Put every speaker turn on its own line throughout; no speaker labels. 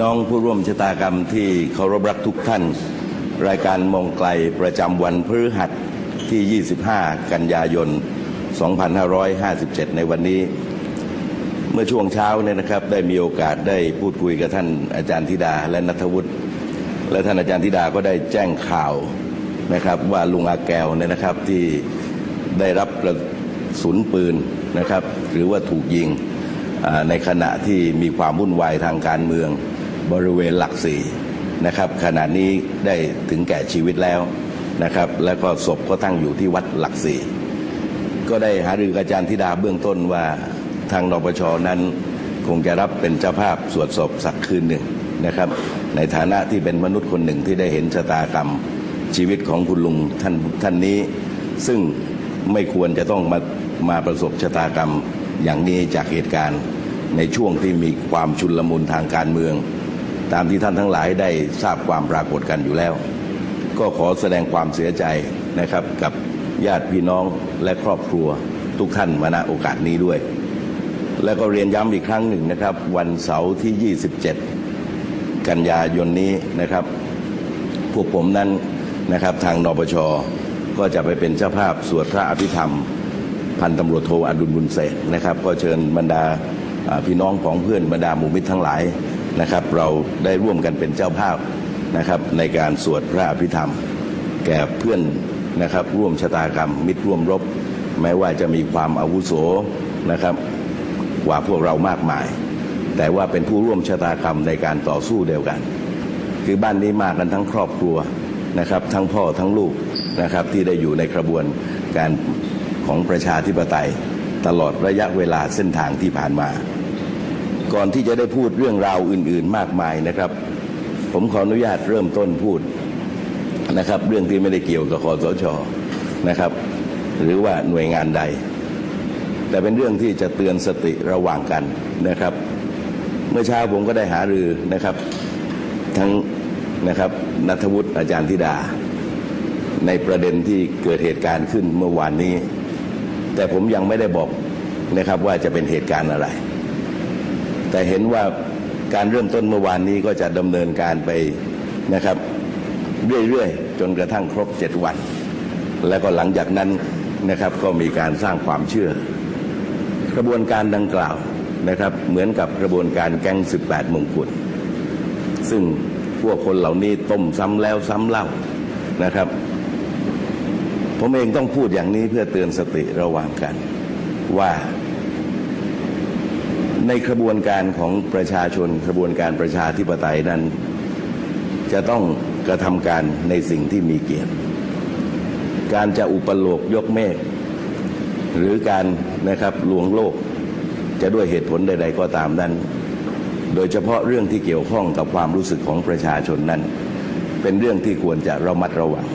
น้องผู้ร่วมชะตากรรมที่เคารพรักทุกท่าน รายการมองไกลประจำวันพฤหัสที่ 25 กันยายน 2557 ในวันนี้ เมื่อช่วงเช้าเนี่ยนะครับ ได้มีโอกาสได้พูดคุยกับท่านอาจารย์ธิดาและนัทวุฒิและท่านอาจารย์ธิดาก็ได้แจ้งข่าวนะครับว่าลุงอาแก้วเนี่ยนะครับที่ได้รับกระสุนปืนนะครับ หรือว่าถูกยิงในขณะที่มีความวุ่นวายทางการเมือง บริเวณหลักสี่นะครับขณะนี้ได้ถึงแก่ชีวิตแล้วนะครับ แล้วก็ศพก็ตั้งอยู่ที่วัดหลักสี่ก็ได้หารือกับอาจารย์ธิดาเบื้องต้นว่าทางนปชนั้นคงจะรับเป็นเจ้าภาพสวดศพสักคืนหนึ่งนะครับ ในฐานะที่เป็นมนุษย์คนหนึ่งที่ได้เห็นชะตากรรมชีวิตของคุณลุงท่านท่านนี้ ซึ่งไม่ควรจะต้องมามาประสบชะตากรรมอย่างนี้จากเหตุการณ์ในช่วงที่มีความชุนลมุนทางการเมือง ตามที่ท่านทั้งหลายได้ทราบความปรากฏกันอยู่แล้ว ก็ขอแสดงความเสียใจนะครับ กับญาติพี่น้องและครอบครัวทุกท่านมาณโอกาสนี้ด้วย แล้วก็เรียนย้ำอีกครั้งหนึ่งนะครับ วันเสาร์ที่ 27 กันยายนนี้นะครับ พวกผมนั้นนะครับทางนปชก็จะไปเป็นเจ้าภาพสวดพระอภิธรรม พันตำรวจโทอดุลบุญเสกนะครับ ก็เชิญบรรดาพี่น้องของเพื่อนบรรดาหมู่มิตรทั้งหลาย นะครับ เราได้ร่วมกันเป็นเจ้าภาพนะครับในการสวดพระอภิธรรม แก่เพื่อนนะครับ ร่วมชะตากรรม มิตรร่วมรบ แม้ว่าจะมีความอาวุโสนะครับ กว่าพวกเรามากมาย แต่ว่าเป็นผู้ร่วมชะตากรรมในการต่อสู้เดียวกัน คือบ้านนี้มากันทั้งครอบครัวนะครับ ทั้งพ่อทั้งลูกนะครับ ที่ได้อยู่ในกระบวนการของประชาธิปไตย ตลอดระยะเวลาเส้นทางที่ผ่านมา ก่อนที่จะได้พูดเรื่องราวอื่น ๆ มากมายนะครับ ผมขออนุญาตเริ่มต้นพูดนะครับ เรื่องที่ไม่ได้เกี่ยวกับคอสชนะครับ หรือว่าหน่วยงานใด แต่เป็นเรื่องที่จะเตือนสติระหว่างกันนะครับ เมื่อเช้าผมก็ได้หารือนะครับ ทั้งนะครับนัทวุฒิอาจารย์ธิดา ในประเด็นที่เกิดเหตุการณ์ขึ้นเมื่อวานนี้ แต่ผมยังไม่ได้บอกนะครับว่าจะเป็นเหตุการณ์อะไร แต่เห็นว่าการเริ่มต้นเมื่อวานนี้ก็จะดำเนินการไปนะครับ เรื่อยๆ จนกระทั่งครบเจ็ดวัน แล้วก็หลังจากนั้นนะครับก็มีการสร้างความเชื่อกระบวนการดังกล่าวนะครับ เหมือนกับกระบวนการแก๊ง 18 มงกุฎซึ่งพวกคนเหล่านี้ต้มซ้ำแล้วซ้ำเล่านะครับ ผมเองต้องพูดอย่างนี้เพื่อเตือนสติระหว่างกันว่า ในกระบวนการของประชาชนกระบวนการประชาธิปไตยนั้น จะต้องกระทำการในสิ่งที่มีเกียรติ การจะอุปโลกยกเมฆหรือการนะครับลวงโลก จะด้วยเหตุผลใด ๆ ก็ตามนั้น โดยเฉพาะเรื่องที่เกี่ยวข้องกับความรู้สึกของประชาชนนั้น เป็นเรื่องที่ควรจะระมัดระวัง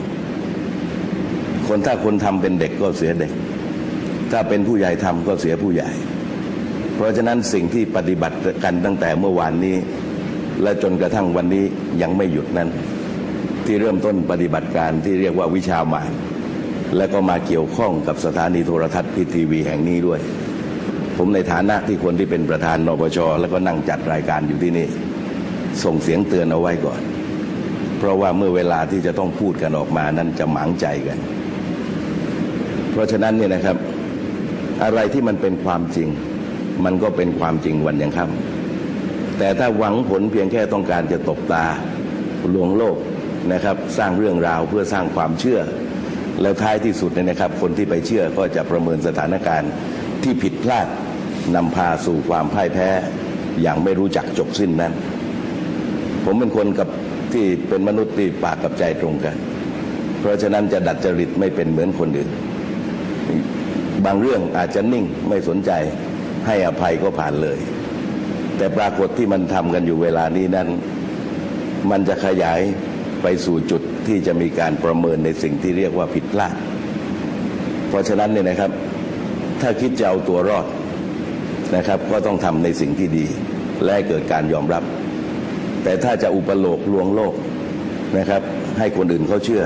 คนถ้าคนทำเป็นเด็กก็เสียเด็ก ถ้าเป็นผู้ใหญ่ทำก็เสียผู้ใหญ่ เพราะฉะนั้นสิ่งที่ปฏิบัติกันตั้งแต่เมื่อวานนี้ และจนกระทั่งวันนี้ยังไม่หยุดนั้น ที่เริ่มต้นปฏิบัติการที่เรียกว่าวิชาใหมานและก็มาเกี่ยวข้องกับสถานีโทรทัศน์พีทีวีแห่งนี้ด้วย ผมในฐานะที่คนที่เป็นประธานนปชแล้วก็นั่งจัดรายการอยู่ที่นี่ ส่งเสียงเตือนเอาไว้ก่อน เพราะว่าเมื่อเวลาที่จะต้องพูดกันออกมานั้นจะหมางใจกัน เพราะฉะนั้นเนี่ยนะครับ อะไรที่มันเป็นความจริง มันก็เป็นความจริงวันยังค่ำแต่ถ้าหวังผลเพียงแค่ต้องการจะตบตาลวงโลกนะครับ สร้างเรื่องราวเพื่อสร้างความเชื่อ แล้วท้ายที่สุดเนี่ยนะครับ คนที่ไปเชื่อก็จะประเมินสถานการณ์ที่ผิดพลาดนำพาสู่ความพ่ายแพ้อย่างไม่รู้จักจบสิ้นนั้น ผมเป็นคนกับที่เป็นมนุษย์ที่ปากกับใจตรงกัน เพราะฉะนั้นจะดัดจริตไม่เป็นเหมือนคนอื่น บางเรื่องอาจจะนิ่งไม่สนใจ ให้อภัยก็ผ่านเลย แต่ปรากฏที่มันทำกันอยู่เวลานี้นั้น มันจะขยายไปสู่จุดที่จะมีการประเมินในสิ่งที่เรียกว่าผิดพลาด เพราะฉะนั้นเนี่ยนะครับ ถ้าคิดจะเอาตัวรอดนะครับ ก็ต้องทำในสิ่งที่ดี และเกิดการยอมรับ แต่ถ้าจะอุปโลกลวงโลกนะครับ ให้คนอื่นเขาเชื่อ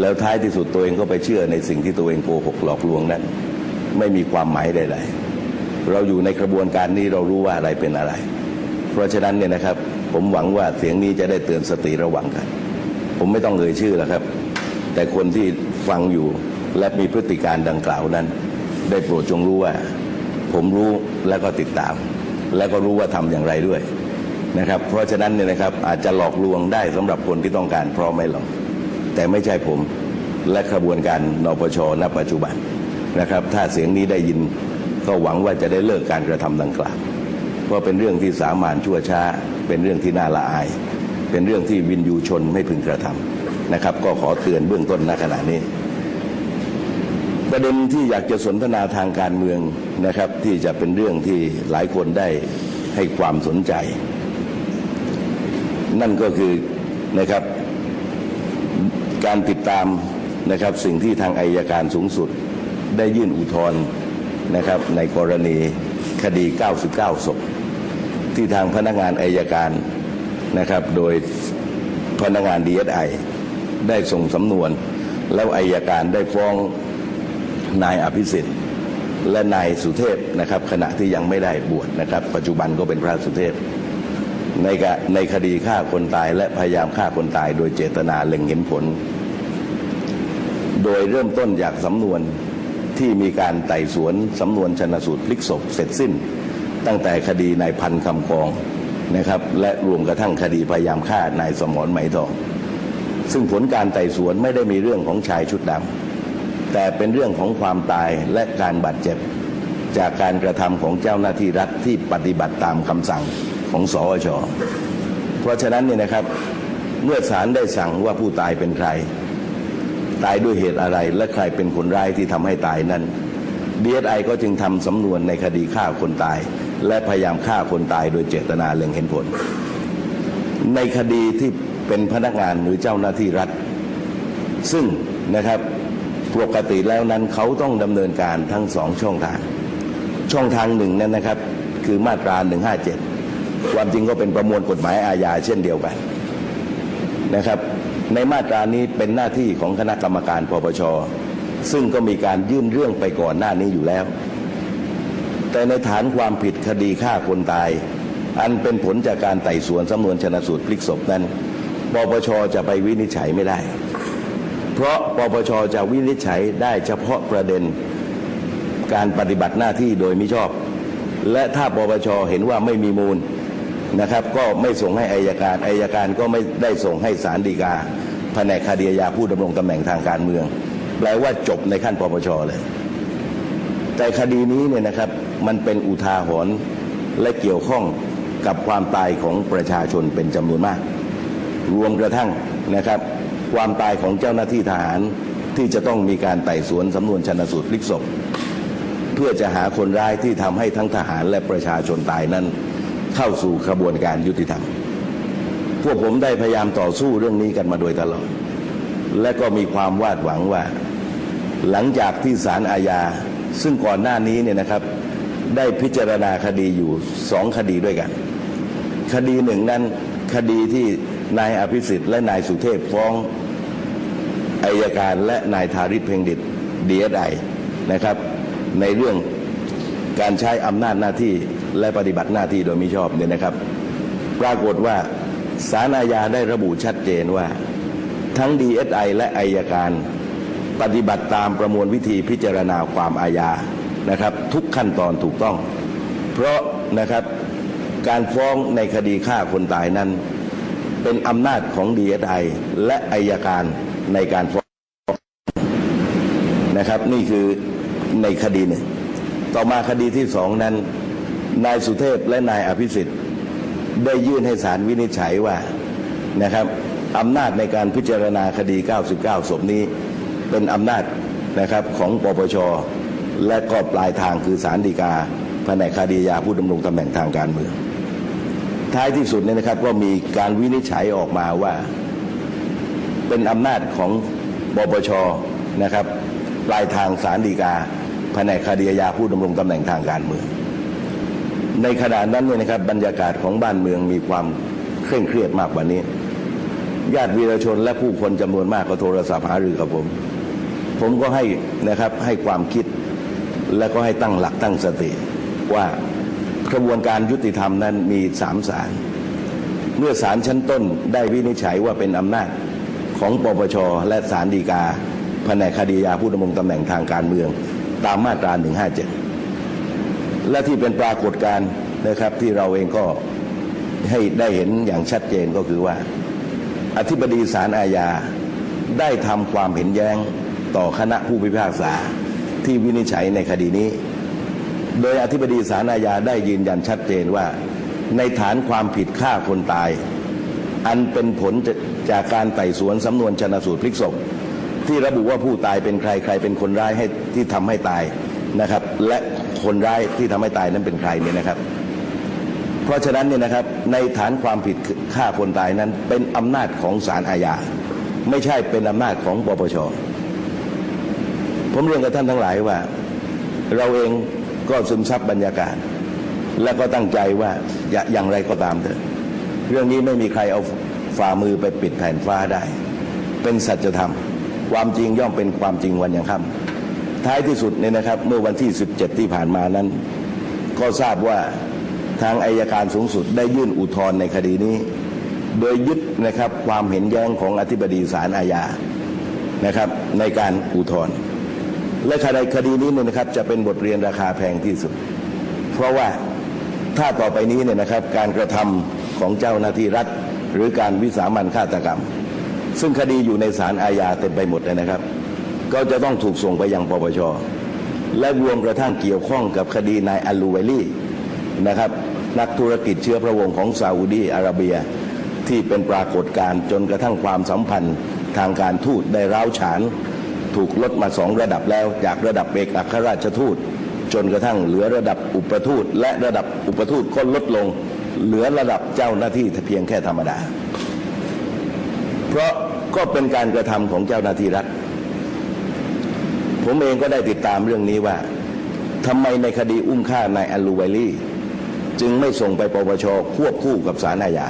แล้วท้ายที่สุดตัวเองก็ไปเชื่อในสิ่งที่ตัวเองโกหกหลอกลวงนั้น ไม่มีความหมายใด ๆ เราอยู่ในกระบวนการนี้เรารู้ว่าอะไรเป็นอะไร เพราะฉะนั้นเนี่ยนะครับ ผมหวังว่าเสียงนี้จะได้เตือนสติระวังกัน ผมไม่ต้องเอ่ยชื่อแล้วครับ แต่คนที่ฟังอยู่และมีพฤติการดังกล่าวนั้น ได้โปรดจงรู้ว่า ผมรู้และก็ติดตาม และก็รู้ว่าทำอย่างไรด้วยนะครับ เพราะฉะนั้นเนี่ยนะครับอาจจะหลอกลวงได้สำหรับคนที่ต้องการเพราะไม่หรอกแต่ไม่ใช่ผมและขบวนการนปชณปัจจุบันนะครับ ถ้าเสียงนี้ได้ยิน ก็หวังว่าจะได้เลิกการกระทำดังกล่าวเพราะเป็นเรื่องที่สามานชั่วช้า เป็นเรื่องที่น่าละอาย เป็นเรื่องที่วินยูชนไม่พึงกระทำนะครับ ก็ขอเตือนเบื้องต้นณขณะนี้ ประเด็นที่อยากจะสนทนาทางการเมืองนะครับ ที่จะเป็นเรื่องที่หลายคนได้ให้ความสนใจ นั่นก็คือนะครับการติดตามนะครับสิ่งที่ทางอายการสูงสุด ได้ยื่นอุทธรณ์ นะครับในกรณีคดี 99 ศพ ที่ทางพนักงานอายการนะครับ โดยพนักงาน DSI ได้ส่งสำนวน แล้วอายการได้ฟ้องนายอภิสิทธิ์และนายสุเทพนะครับ ขณะที่ยังไม่ได้บวชนะครับ ปัจจุบันก็เป็นพระสุเทพในในคดีฆ่าคนตายและพยายามฆ่าคนตาย โดยเจตนาเล็งเห็นผล โดยเริ่มต้นจากสำนวน ที่มีการไต่สวนสำนวนชนสูตรพลิกศพเสร็จสิ้น ตั้งแต่คดีนายพันคำกองนะครับ และรวมกระทั่งคดีพยายามฆ่านายสมรไหมทองซึ่งผลการไต่สวนไม่ได้มีเรื่องของชายชุดดำแต่เป็นเรื่องของความตายและการบาดเจ็บ จากการกระทำของเจ้าหน้าที่รัฐที่ปฏิบัติตามคำสั่งของสอชเพราะฉะนั้นเนี่ยนะครับเมื่อศาลได้สั่งว่าผู้ตายเป็นใคร ตายด้วยเหตุอะไร และใครเป็นคนร้ายที่ทำให้ตายนั้น DSI ก็จึงทำสำนวนในคดีฆ่าคนตาย และพยายามฆ่าคนตายโดยเจตนาเล็งเห็นผล ในคดีที่เป็นพนักงานหรือเจ้าหน้าที่รัฐ ซึ่งนะครับปกติแล้วนั้นเขาต้องดำเนินการทั้งสองช่องทาง ช่องทางหนึ่งนั้นนะครับ คือมาตรา 157 ความจริงก็เป็นประมวลกฎหมายอาญาเช่นเดียวกันนะครับ ในมาตรานี้เป็นหน้าที่ของคณะกรรมการปปช ซึ่งก็มีการยื่นเรื่องไปก่อนหน้านี้อยู่แล้ว แต่ในฐานความผิดคดีฆ่าคนตาย อันเป็นผลจากการไต่สวนสำนวนชนะสูตรพลิกศพนั้นปปชจะไปวินิจฉัยไม่ได้ เพราะปปชจะวินิจฉัยได้เฉพาะประเด็นการปฏิบัติหน้าที่โดยมิชอบ และถ้าปปชเห็นว่าไม่มีมูล นะครับ ก็ไม่ส่งให้อายการอายการก็ไม่ได้ส่งให้ศาลฎีกาแผนกคดีอาญาผู้ดำรงตำแหน่งทางการเมือง แปลว่าจบในขั้นปปชเลย แต่คดีนี้เนี่ยนะครับมันเป็นอุทาหรณ์และเกี่ยวข้องกับความตายของประชาชนเป็นจำนวนมาก รวมกระทั่งนะครับ ความตายของเจ้าหน้าที่ทหารที่จะต้องมีการไต่สวนสำนวนชนสูตรพลิกศพ เพื่อจะหาคนร้ายที่ทำให้ทั้งทหารและประชาชนตายนั้น เข้าสู่กระบวนการยุติธรรม พวกผมได้พยายามต่อสู้เรื่องนี้กันมาโดยตลอด และก็มีความวาดหวังว่า หลังจากที่ศาลอาญา ซึ่งก่อนหน้านี้เนี่ยนะครับ ได้พิจารณาคดีอยู่สองคดีด้วยกัน คดีหนึ่งนั้นคดีที่นายอภิสิทธิ์และนายสุเทพฟ้องอายการและนายธาริศเพ่งดิตดีเอสไอนะครับ ในเรื่อง การใช้อำนาจหน้าที่และปฏิบัติหน้าที่โดยมิชอบเนี่ยนะครับ ปรากฏว่าสารอาญาได้ระบุชัดเจนว่า ทั้ง DSI และอายการ ปฏิบัติตามประมวลวิธีพิจารณาความอาญานะครับ ทุกขั้นตอนถูกต้อง เพราะนะครับการฟ้องในคดีฆ่าคนตายนั้น เป็นอำนาจของ DSI และอายการในการฟ้องนะครับ นี่คือในคดีหนึ่ง ต่อมาคดีที่สองนั้น นายสุเทพและนายอภิสิทธิ์ได้ยื่นให้ศาลวินิจฉัยว่านะครับอำนาจในการพิจารณาคดี 99 ศพนี้ เป็นอำนาจนะครับของปปช และก็ปลายทางคือศาลฎีกาแผนกคดียาผู้ดำรงตำแหน่งทางการเมือง ท้ายที่สุดเนี่ยนะครับก็มีการวินิจฉัยออกมาว่า เป็นอำนาจของปปชนะครับปลายทางศาลฎีกา แผนกคดีอาญาผู้ดำรงตำแหน่งทางการเมือง ในขณะนั้นเนี่ยนะครับบรรยากาศของบ้านเมืองมีความเคร่งเครียดมากกว่านี้ ญาติวีรชนและผู้คนจำนวนมากก็โทรศัพท์หารือกับผม ผมก็ให้นะครับให้ความคิดและก็ให้ตั้งหลักตั้งสติว่ากระบวนการยุติธรรมนั้นมีสามสารเมื่อศาลชั้นต้นได้วินิจฉัยว่าเป็นอำนาจของปปชและศาลฎีกาแผนกคดียาผู้ดำรงตำแหน่งทางการเมือง ตามมาตรา 157 และที่เป็นปรากฏการณ์นะครับที่เราเองก็ให้ได้เห็นอย่างชัดเจนก็คือว่า อธิบดีศาลอาญาได้ทำความเห็นแย้งต่อคณะผู้พิพากษาที่วินิจฉัยในคดีนี้ โดยอธิบดีศาลอาญาได้ยืนยันชัดเจนว่า ในฐานความผิดฆ่าคนตาย อันเป็นผลจากการไต่สวนสำนวนชนะสูตรพลิกศพ ที่ระบุว่าผู้ตายเป็นใครใครเป็นคนร้ายให้ที่ทำให้ตายนะครับ และคนร้ายที่ทำให้ตายนั้นเป็นใครเนี่ยนะครับ เพราะฉะนั้นเนี่ยนะครับในฐานความผิดฆ่าคนตายนั้นเป็นอำนาจของศาลอาญาไม่ใช่เป็นอำนาจของปปชผมเรียนกับท่านทั้งหลายว่า เราเองก็ซึมซับบรรยากาศ และก็ตั้งใจว่าอย่าอย่างไรก็ตามเถอะเรื่องนี้ไม่มีใครเอาฝ่ามือไปปิดแผ่นฟ้าได้ เป็นสัจธรรม ความจริงย่อมเป็นความจริงวันยังค่ำท้ายที่สุดเนี่ยนะครับ เมื่อวันที่ 17 ที่ผ่านมานั้น ก็ทราบว่าทางอายการสูงสุดได้ยื่นอุทธรณ์ในคดีนี้ โดยยึดนะครับความเห็นแย้งของอธิบดีศาลอาญานะครับ ในการอุทธรณ์และคดีคดีนี้เนี่ยนะครับจะเป็นบทเรียนราคาแพงที่สุด เพราะว่าถ้าต่อไปนี้เนี่ยนะครับการกระทำของเจ้าหน้าที่รัฐ หรือการวิสามันฆาตกรรม ซึ่งคดีอยู่ในศาลอาญาเต็มไปหมดเลยนะครับ ก็จะต้องถูกส่งไปยังปปชและรวมกระทั่งเกี่ยวข้องกับคดีนายอัลลูไวลี่นะครับ นักธุรกิจเชื้อพระวงศ์ของซาอุดีอาระเบียที่เป็นปรากฏการณ์จนกระทั่งความสัมพันธ์ทางการทูตได้ร้าวฉาน ถูกลดมาสองระดับแล้ว จากระดับเอกอัครราชทูต จนกระทั่งเหลือระดับอุปทูต และระดับอุปทูตก็ลดลง เหลือระดับเจ้าหน้าที่เพียงแค่ธรรมดา เพราะก็เป็นการกระทำของเจ้าหน้าที่รัฐ ผมเองก็ได้ติดตามเรื่องนี้ว่าทำไมในคดีอุ้มฆ่านายอัลลูไวลี่ จึงไม่ส่งไปปปชควบคู่กับศาลอาญา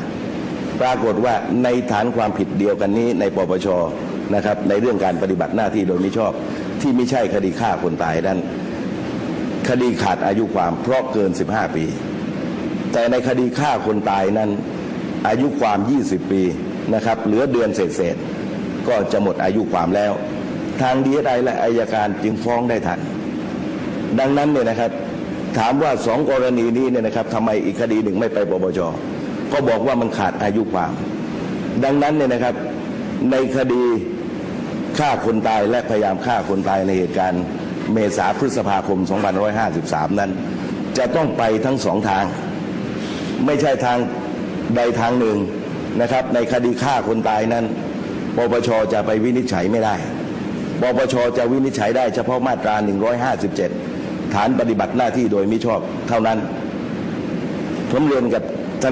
ปรากฏว่าในฐานความผิดเดียวกันนี้ในปปชนะครับในเรื่องการปฏิบัติหน้าที่โดยมิชอบ ที่ไม่ใช่คดีฆ่าคนตายนั้น คดีขาดอายุความเพราะเกิน 15 ปี แต่ในคดีฆ่าคนตายนั้น อายุความ 20 ปี นะครับเหลือเดือนเศษๆก็จะหมดอายุความแล้ว ทางดีไอและอายการจึงฟ้องได้ทัน ดังนั้นเนี่ยนะครับถามว่าสองกรณีนี้เนี่ยนะครับทำไมอีกคดีหนึ่งไม่ไปปปชก็บอกว่ามันขาดอายุความ ดังนั้นเนี่ยนะครับในคดีฆ่าคนตายและพยายามฆ่าคนตายในเหตุการณ์เมษาพฤษภาคม 2553 นั้น จะต้องไปทั้งสองทาง ไม่ใช่ทางใดทางหนึ่ง นะครับ ในคดีฆ่าคนตายนั้นปปชจะไปวินิจฉัยไม่ได้ปปชจะวินิจฉัยได้เฉพาะมาตรา 157 ฐานปฏิบัติหน้าที่โดยมิชอบเท่านั้นผมเรียนกับ